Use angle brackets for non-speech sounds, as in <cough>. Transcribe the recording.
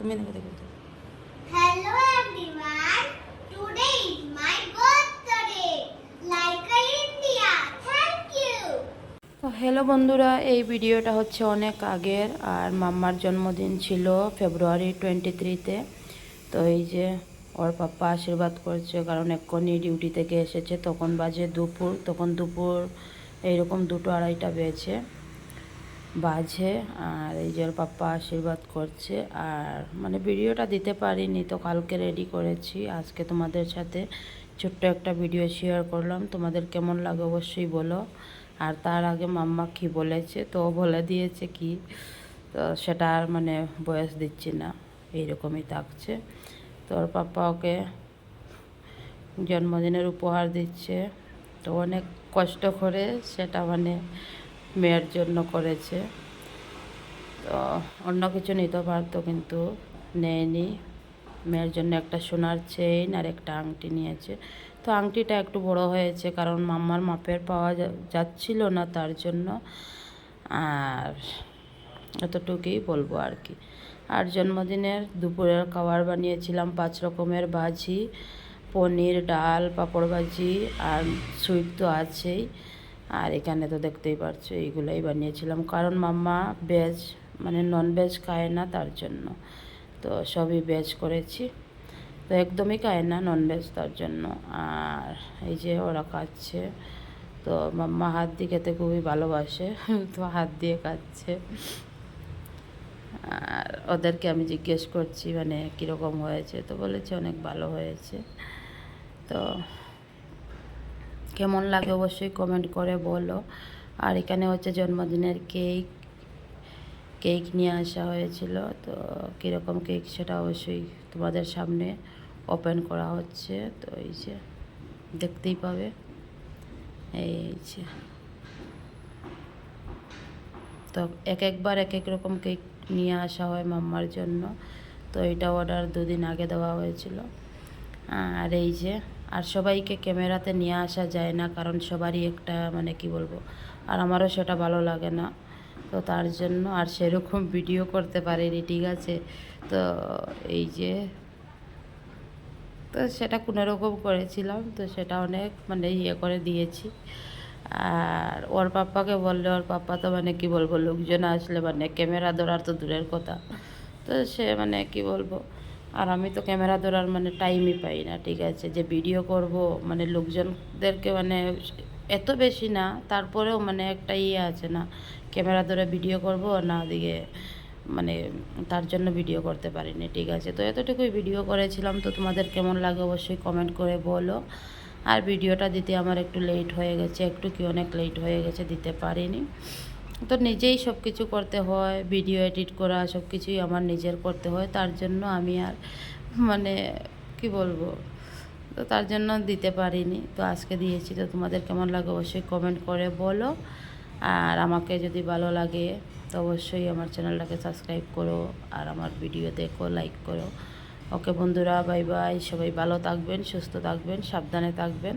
তুমি দেখো দেখো। Hello everyone. Today is my birthday. Like a India. Thank you. তো হ্যালো বন্ধুরা এই ভিডিওটা হচ্ছে অনেক আগের আর মাম্মার জন্মদিন ছিল ফেব্রুয়ারি টোয়েন্টি থ্রিতে তো এই যে ওর পাপ্পা আশীর্বাদ করছে কারণ এক্ষুনি ডিউটি থেকে এসেছে তখন বাজে দুপুর তখন দুপুর এইরকম দুটো আড়াইটা বেজে বাজে, আর এই ওর পাপ্পা আশীর্বাদ করছে, আর মানে ভিডিওটা দিতে পারিনি তো কালকে রেডি করেছি। আজকে তোমাদের সাথে ছোট্ট একটা ভিডিও শেয়ার করলাম। তোমাদের কেমন লাগে অবশ্যই বলো। আর তার আগে মাম্মা কি বলেছে, তো বলে দিয়েছে কি, তো সেটা আর মানে বয়স দিচ্ছি না, এইরকমই থাকছে। তো ওর পাপ্পা ওকে জন্মদিনের উপহার দিচ্ছে। তো অনেক কষ্ট করে সেটা মানে মেয়ের জন্য করেছে। তো অন্য কিছু নিতে পারতো কিন্তু নেয়নি। মেয়ের জন্য একটা সোনার চেইন আর একটা আংটি নিয়েছে। তো আংটিটা একটু বড় হয়েছে কারণ মাম্মার মাপের পাওয়া যাচ্ছিল না তার জন্য। আর এতটুকুই বলব আর কি। আর জন্মদিনের দুপুরের খাবার বানিয়েছিলাম পাঁচ রকমের ভাজি, পনির, ডাল, পাঁপড় ভাজি আর সুইট তো আছেই। আর এখানে তো দেখতেই পারছ, এইগুলোই বানিয়েছিলাম। কারণ মাম্মা ভেজ মানে নন ভেজ খায় না তার জন্য। তো সবই ভেজ করেছি। তো একদমই খায় না নন ভেজ তার জন্য। আর এই যে ওরা খাচ্ছে, তো মাম্মা হাত দিয়ে খেতে খুবই ভালোবাসে, <laughs> তো হাত দিয়ে খাচ্ছে। আর ওদেরকে আমি জিজ্ঞেস করছি মানে কীরকম হয়েছে? তো বলেছে অনেক ভালো হয়েছে। তো কেমন লাগে অবশ্যই কমেন্ট করে বলো। আর এখানে হচ্ছে জন্মদিনের কেক কেক নিয়ে আসা হয়েছিল। তো কীরকম কেক সেটা অবশ্যই তোমাদের সামনে ওপেন করা হচ্ছে। তো এই যে দেখতেই পাবে। এই যে। তো এক একবার এক এক রকম কেক নিয়ে আসা হয় মাম্মার জন্য। তো এটা অর্ডার দুদিন আগে দেওয়া হয়েছিল। আর এই যে, আর সবাইকে ক্যামেরাতে নিয়ে আসা যায় না, কারণ সবারই একটা মানে কি বলব, আর আমারও সেটা ভালো লাগে না। তো তার জন্য আর সেরকম ভিডিও করতে পারিনি, ঠিক আছে? তো এই যে, তো সেটা কোনো রকম করেছিলাম, তো সেটা অনেক মানে ইয়ে করে দিয়েছি। আর ওর পাপ্পাকে বললে, ওর পাপ্পা তো মানে কি বলব, লোকজন আসলে মানে ক্যামেরা ধরার তো দূরের কথা। তো সে মানে কি বলব আর আমি তো ক্যামেরা ধরার মানে টাইমই পাই না, ঠিক আছে? যে ভিডিও করব মানে লোকজনদেরকে মানে এত বেশি না, তারপরেও মানে একটা ইয়ে আছে না, ক্যামেরা ধরে ভিডিও করব, না ওদিকে মানে তার জন্য ভিডিও করতে পারিনি, ঠিক আছে? তো এতটুকুই ভিডিও করেছিলাম, তো তোমাদের কেমন লাগে অবশ্যই কমেন্ট করে বলো। আর ভিডিওটা দিতে আমার একটু লেট হয়ে গেছে, একটু কি অনেক লেট হয়ে গেছে দিতে পারিনি। তো নিজেই সব কিছু করতে হয় ভিডিও এডিট করা সব কিছুই আমার নিজের করতে হয়। তার জন্য আমি আর মানে কি বলব? তো তার জন্য দিতে পারিনি। তো আজকে দিয়েছি। তো তোমাদের কেমন লাগে অবশ্যই কমেন্ট করে বলো। আর আমাকে যদি ভালো লাগে, তো অবশ্যই আমার চ্যানেলটাকে সাবস্ক্রাইব করো আর আমার ভিডিও দেখো লাইক করো। ওকে বন্ধুরা বাই বাই সবাই ভালো থাকবেন, সুস্থ থাকবেন, সাবধানে থাকবেন।